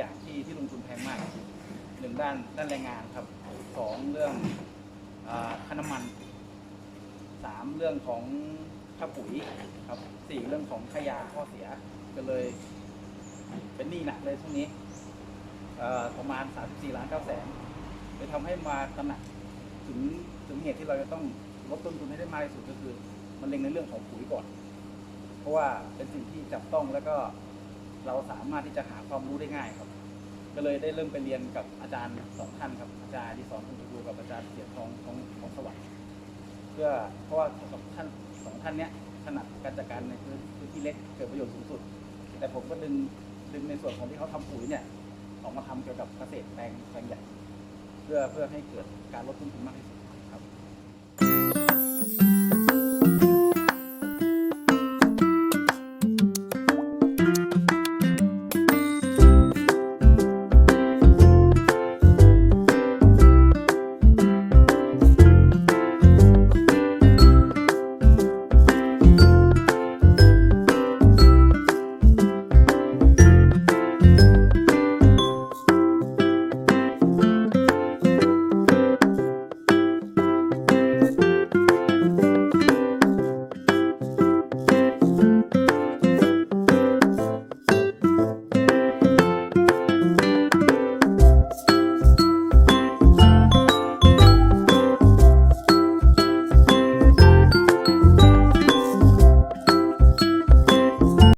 อย่างที่ที่ลงทุนแพงมากหนึ่งด้านด้านแรงงานครับสองเรื่องค่าน้ำมันสามเรื่องของค่าปุ๋ยครับสี่เรื่องของขยาข้อเสียก็เลย เป็นหนี้หนักเลยช่วงนี้ประมาณสามสี่ล้านเก้าแสนไปยทำให้มาตระหนักถึงถึงเหตุที่เราจะต้องลดต้นทุนให้ได้มากที่สุดก็คือ มันเล็งในเรื่องของปุ๋ยก่อน เพราะว่าเป็นสิ่งที่จับต้องแล้วก็ เราสามารถที่จะหาความรู้ได้ง่ายครับ ก็เลยได้เริ่มไปเรียนกับอาจารย์สองท่านครับอาจารย์ที่สอนคุณครูกับอาจารย์เสียทองของของสวัสดิ์เพื่อเพราะว่าสองท่านสองท่านเนี้ยถนัดการจัดการในพื้นที่เล็กเกิดประโยชน์สูงสุด แต่ผมก็ดึงดึงในส่วนของที่เขาทำปุ๋ยเนี่ยออกมาทำเกี่ยวกับเกษตรแปลงแปลงใหญ่ เพื่อเพื่อให้เกิดการลดต้นทุนมากที่สุด